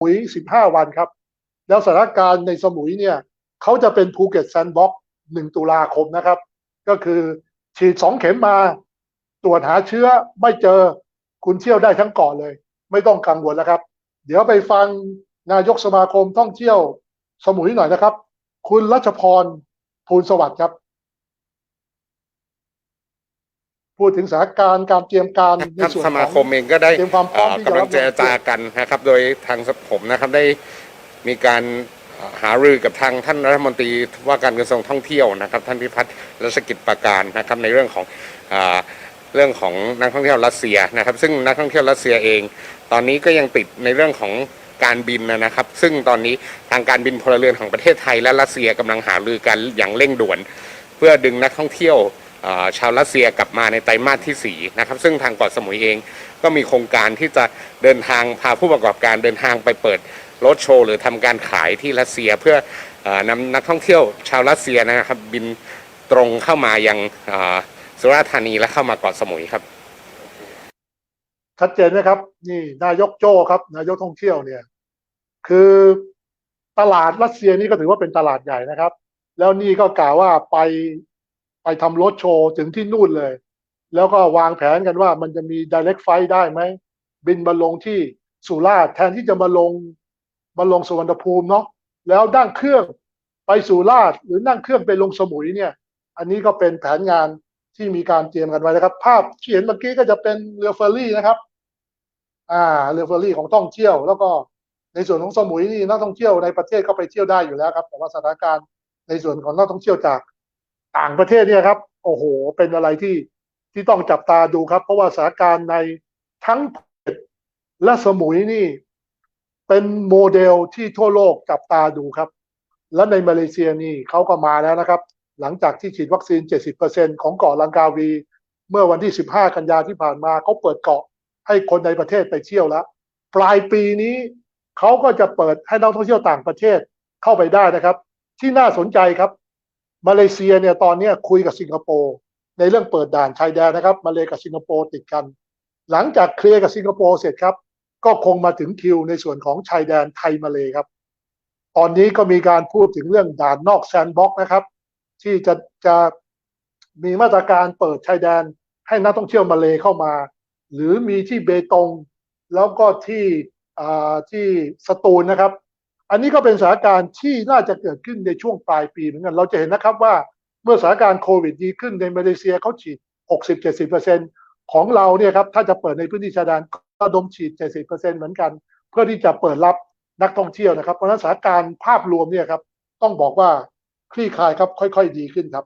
มุย 15 วันครับ แล้วสถานการณ์ในสมุยเนี่ยเขาจะเป็นภูเก็ตแซนด์บ็อกซ์1ตุลาคมนะครับ ก็คือฉีด 2 เข็มมา ตรวจหาเชื้อไม่เจอคุณเที่ยวได้ทั้งเกาะเลย ไม่ต้องกังวลแล้วครับ เดี๋ยวไปฟังนายกสมาคมท่องเที่ยวสมุยหน่อยนะครับ คุณรัชพรภูลสวัสดิ์ครับ พูดถึงสถานการณ์การเตรียมการในครับส่วนสของมาคมเองก็ได้เตรียมความพร้อมเอ่อที่จะกำลัรังบเจรจากันนะครับ โดยทางผมนะครับได้มีการเอ่อหารือกับทางท่านรัฐมนตรีว่าการกระทรวงท่องเที่ยวนะครับ ท่านพิพัฒน์รัชกิจประการนะครับในเรื่องของเอ่อเรื่องของนักท่องเที่ยวรัสเซียนะครับ ซึ่งนักท่องเที่ยวรัสเซียเอง ตอนนี้ก็ยังติดในเรื่องของการบินนะครับ ซึ่งตอนนี้ทางการบินพลเรือนของประเทศไทยและรัสเซียกำลังหารือกันอย่างเร่งด่วน เพื่อดึงนักท่องเที่ยวเอ่อ ชาวรัสเซียกลับมาในไตรมาสที่ 4 นะครับ ซึ่งทางเกาะสมุยเองก็มีโครงการที่จะเดินทางพาผู้ประกอบการเดินทางไปเปิดรถโชว์ หรือทำการขายที่รัสเซียเพื่อออนำนักท่องเที่ยวชาวรัสเซียนะครับบินตรงเข้ามายังสุราษฎร์ธานีและเข้ามาเกาะสมุยครับ ชัดเจนไหมครับ นี่นายกโจ้ครับ นายกท่องเที่ยวเนี่ย คือตลาดรัสเซียนี่ก็ถือว่าเป็นตลาดใหญ่นะครับ แล้วนี่ก็กล่าวว่าไป ไปทำรถโชว์ถึงที่นู่นเลย แล้วก็วางแผนกันว่ามันจะมี direct flight ได้ไหม บินมาลงที่สุราษฎร์แทนที่จะมาลงมาลงสุวรรณภูมิเนาะแล้วนั่งเครื่องไปสุราษฎร์หรือนั่งเครื่องไปลงสมุยเนี่ย อันนี้ก็เป็นแผนงานที่มีการเตรียมกันไว้นะครับ ภาพที่เห็นเมื่อกี้ก็จะเป็นเรือเฟอร์รี่นะครับ อ่าเรือเฟอร์รี่ของท่องเที่ยว แล้วก็ในส่วนของสมุยนี่นักท่องเที่ยวในประเทศก็ไปเที่ยวได้อยู่แล้วครับ แต่ว่าสถานการณ์ในส่วนของนักท่องเที่ยวจาก ต่างประเทศเนี่ยครับ โอ้โห เป็นอะไรที่ที่ต้องจับตาดูครับ เพราะว่าสถานการณ์ในทั้งเก็ตและสมุยนี่ เป็นโมเดลที่ทั่วโลกจับตาดูครับ และในมาเลเซียนี่เขาก็มาแล้วนะครับ หลังจากที่ฉีดวัคซีน 70%ของเกาะลังกาวี เมื่อวันที่ 15 กันยาที่ผ่านมาเขาเปิดเกาะให้คนในประเทศไปเที่ยวแล้ว ปลายปีนี้เขาก็จะเปิดให้นักท่องเที่ยวต่างประเทศเข้าไปได้นะครับ ที่น่าสนใจครับ มาเลเซียเนี่ยตอนนี้คุยกับสิงคโปร์ในเรื่องเปิดด่านชายแดนนะครับ มาเลกับสิงคโปร์ติดกัน หลังจากเคลียร์กับสิงคโปร์เสร็จครับ ก็คงมาถึงคิวในส่วนของชายแดนไทยมาเลครับ ตอนนี้ก็มีการพูดถึงเรื่องด่านนอกแซนบ็อกนะครับ ที่จะจะมีมาตรการเปิดชายแดนให้นักท่องเที่ยวมาเลเข้ามา หรือมีที่เบตงแล้วก็ที่อ่าที่สตูลนะครับ อันนี้ก็เป็นสถานการณ์ที่น่าจะเกิดขึ้นในช่วงปลายปีเหมือนกัน เราจะเห็นนะครับว่าเมื่อสถานการณ์โควิดดีขึ้นในมาเลเซียเขาฉีด 60-70%ของเราเนี่ยครับถ้าจะเปิดในพื้นที่ชายแดนก็ดมฉีด 70%เหมือนกัน เพื่อที่จะเปิดรับนักท่องเที่ยวนะครับ เพราะนั้นสถานการณ์ภาพรวมเนี่ยครับต้องบอกว่าคลี่คลายครับค่อย ๆ ดีขึ้นครับ